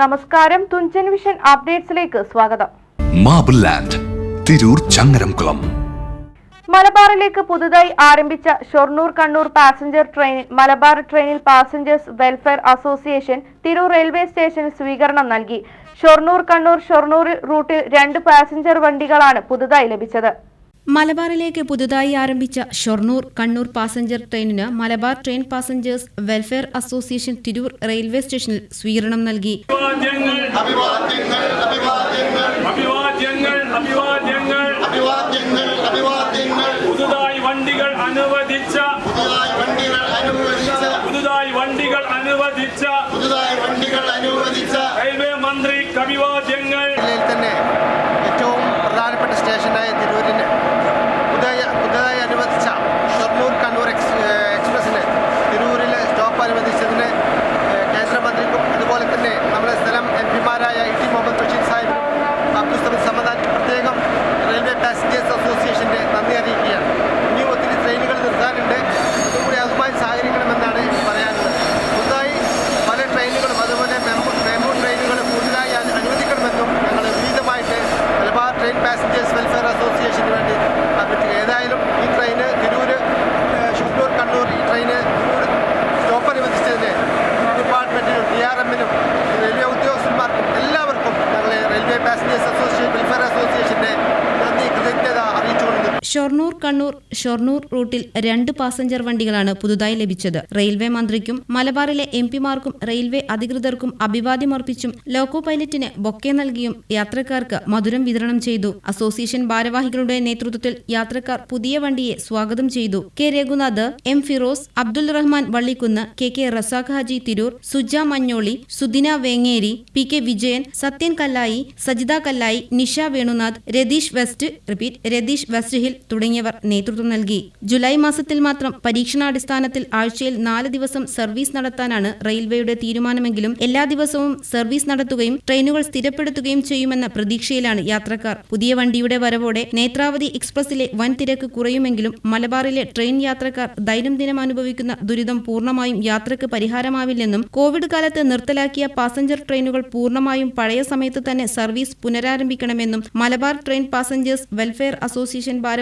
നമസ്കാരം. തുഞ്ചൻ വിഷൻ അപ്ഡേറ്റ്സിലേക്ക് സ്വാഗതം. Marble Land Tirur Changaramkulam. മലബാറിലേക്ക് പുതുതായി ആരംഭിച്ച ഷൊർണൂർ കണ്ണൂർ പാസഞ്ചർ ട്രെയിനിൽ മലബാർ ട്രെയിനിൽ passengers welfare association Tirur railway സ്റ്റേഷനിൽ സ്വീകരണം നൽകി. ഷൊർണൂർ കണ്ണൂർ ഷൊർണൂർ റൂട്ടിൽ രണ്ട് പാസഞ്ചർ വണ്ടികളാണ് പുതുതായി ലഭിച്ചത്. മലബാറിലേക്ക് പുതുതായി ആരംഭിച്ച ഷൊർണൂർ കണ്ണൂർ പാസഞ്ചർ ട്രെയിനിന് Malabar train passengers welfare association Tirur railway സ്റ്റേഷനിൽ സ്വീകരണം നൽകി. അഭിവാദ്യങ്ങൾ അഭിവാദ്യങ്ങൾ അഭിവാദ്യങ്ങൾ അഭിവാദ്യങ്ങൾ. അഭിവാദ്യങ്ങൾ അഭിവാദ്യങ്ങൾ അഭിവാദ്യങ്ങൾ പുതുതായി വണ്ടികൾ അനുവദിച്ച പുതുതായി വണ്ടികൾ അനുവദിച്ച പുതുതായി വണ്ടികൾ അനുവദിച്ച പുതുതായി വണ്ടികൾ അനുവദിച്ച റെയിൽവേ മന്ത്രി അഭിവാദ്യങ്ങൾ റെയിൽവേ പാസഞ്ചേഴ്സ് ഷൊർണൂർ കണ്ണൂർ ഷൊർണൂർ റൂട്ടിൽ രണ്ട് പാസഞ്ചർ വണ്ടികളാണ് പുതുതായി ലഭിച്ചത്. റെയിൽവേ മന്ത്രിക്കും മലബാറിലെ എം പിമാർക്കും റെയിൽവേ അധികൃതർക്കും അഭിവാദ്യമർപ്പിച്ചും ലോക്കോ പൈലറ്റിന് ബൊക്കെ നൽകിയും യാത്രക്കാർക്ക് മധുരം വിതരണം ചെയ്തു. അസോസിയേഷൻ ഭാരവാഹികളുടെ നേതൃത്വത്തിൽ യാത്രക്കാർ പുതിയ വണ്ടിയെ സ്വാഗതം ചെയ്തു. K Raghunath M Firoz Abdul Rahman Vallikkunnu K K Razak Haji Tirur Suja Manjoli Sudina Vengeri P K Vijayan Sathyan Kallayi Sajitha Kallayi Nisha Venunath Ratheesh West repeat Ratheesh West Hill തുടങ്ങിയവർ നേതൃത്വം നൽകി. July മാസത്തിൽ മാത്രം പരീക്ഷണാടിസ്ഥാനത്തിൽ ആഴ്ചയിൽ നാല് ദിവസം service നടത്താനാണ് റെയിൽവേയുടെ തീരുമാനമെങ്കിലും എല്ലാ ദിവസവും സർവീസ് നടത്തുകയും ട്രെയിനുകൾ സ്ഥിരപ്പെടുത്തുകയും ചെയ്യുമെന്ന പ്രതീക്ഷയിലാണ് യാത്രക്കാർ. പുതിയ വണ്ടിയുടെ വരവോടെ നേത്രാവതി എക്സ്പ്രസിലെ വൻ തിരക്ക് കുറയുമെങ്കിലും മലബാറിലെ ട്രെയിൻ യാത്രക്കാർ ദൈനംദിനം അനുഭവിക്കുന്ന ദുരിതം പൂർണമായും യാത്രയ്ക്ക് പരിഹാരമാവില്ലെന്നും കോവിഡ് കാലത്ത് നിർത്തലാക്കിയ പാസഞ്ചർ ട്രെയിനുകൾ പൂർണമായും പഴയ സമയത്ത് തന്നെ service പുനരാരംഭിക്കണമെന്നും Malabar train passengers welfare association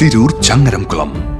Tirur Changaramkulam.